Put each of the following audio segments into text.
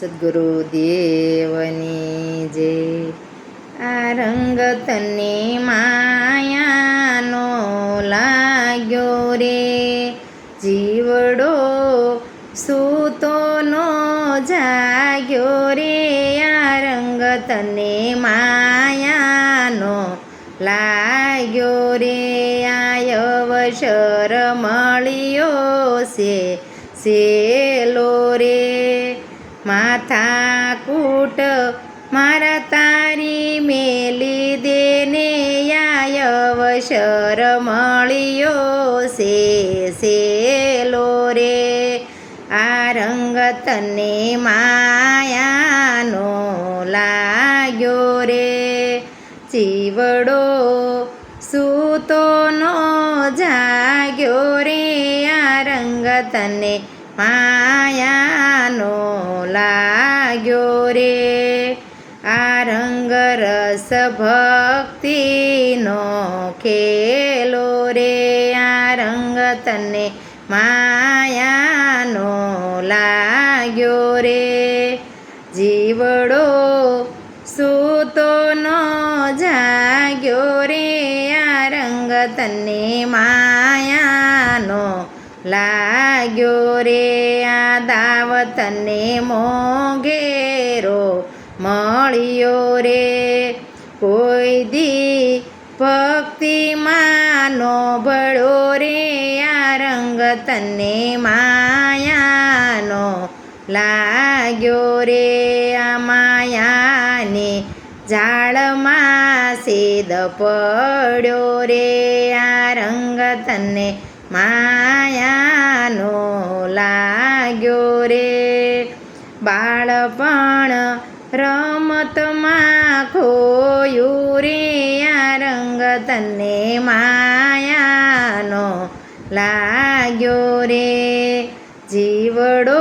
સદગુરુદેવની જે આ રંગ તને માયાનો લાગ્યો રે, જીવડો સૂતોનો જાગ્યો રે આ રંગ તને માયાનો લાગ્યો રે આયવસર મળ્યો છે સેલો રે. માથા કૂટ મારા તારી મેલી દેને આયવસર મળ્યો સે સેલો રે. આ રંગ તને માયાનો લાગ્યો રે. ચીવડો સૂતોનો જાગ્યો રે. આ રંગ તને માયાનો લાગ્યો રે આ રંગ રસ ભક્તિનો ખેલો રે। આ રંગ તને માયાનો લાગ્યો રે। જીવડો સૂતો નો જાગ્યો રે। આ રંગ તને માયાનો લાગ્યો રે। આ દાવતને મોગેરો મળ્યો રે. કોઈ દી ભક્તિમાનો ભળો રે. આ રંગ તને માયાનો લાગ્યો રે. આ માયાને ઝાડમાં સેદ પડ્યો રે. આ રંગ તને માયાનો લાગ્યો રે. બાળપણ રમતમાં તને માયાનો લાગ્યો રે. જીવડો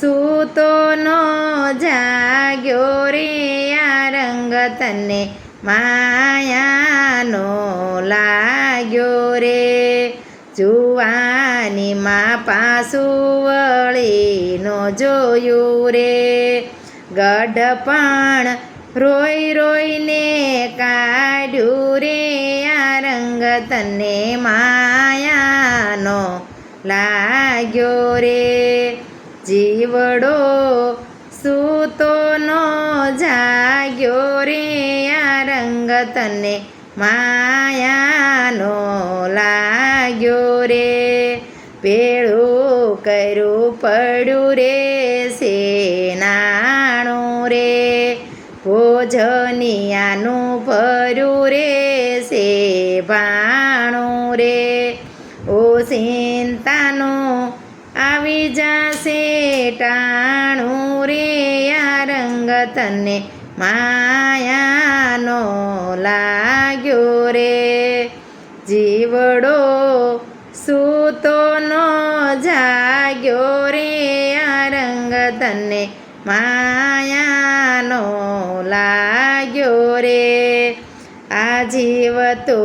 સૂતો નો જાગ્યો રે. આ રંગ તને માયાનો લાગ્યો રે. જુવાનીમાં પાછું વળીનો જોયું રે. ગઢપણ રોઈ રોઈને કાઢ્યું રે આ રંગ તને માયાનો લાગ્યો રે. જીવડો સૂતો નો જાગ્યો રે, આ રંગ તને માયાનો લાગ્યો રે. પેળું કર્યું પડ્યું રે સેનાણું ભોજનિયાનું ભર્યું રે સે ભાણું રે ઓ સિંતાનો, આવી જશે ટાણું રે આ રંગ તને માયાનો લાગ્યો રે. જીવડો સૂતો નો જાગ્યો રે, આ રંગ તને માયાનો લાગ્યો રે આ જીવ તો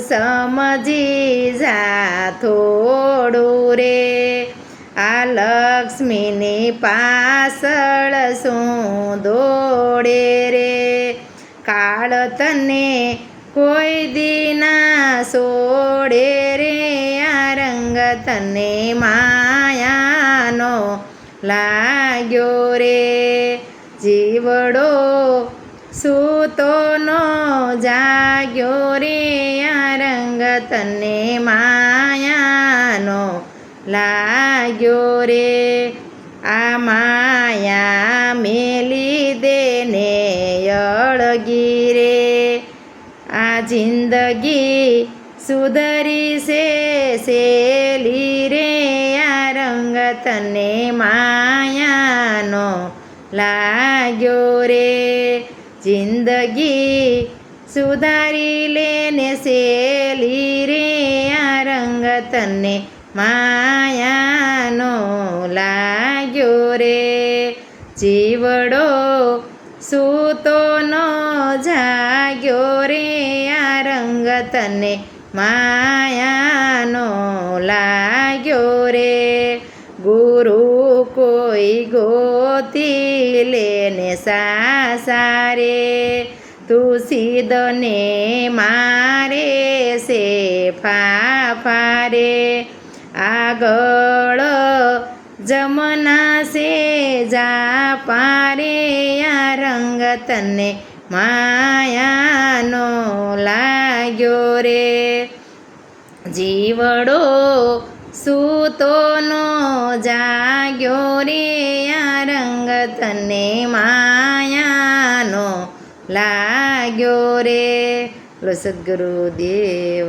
સમજી જા થોડું રે આ લક્ષ્મીની પાછળ શું દોડે રે કાળ તને કોઈ દીના સોડે રે આ રંગ તને માયાનો લાગ્યો રે જીવડો સૂતો નો જાગ્યો રે આ રંગ તને માયાનો લાગ્યો રે. આ માયા મેલી દેને અળગી રે. આ જિંદગી સુધરી સે સેલી રે. આ રંગ તને માયાનો લાગ્યો રે. જિંદગી સુધારી લેને સેલી રે આ રંગ તને માયાનો લાગ્યો રે જીવડો સૂતો નો જાગ્યો રે આ રંગ તને માયાનો લાગ્યો રે ગુરુ કોઈ ગોત લેને સાસારે તું દને મારે છે ફાફારે. આગળ જમના સે જા પારે આ રંગ તને માયાનો લાગ્યો રે. જીવડો સૂતોનો જાગ્યો રે, આ રંગ તને માયાનો લાગ્યો રે બોલો સદગુરુ દેવ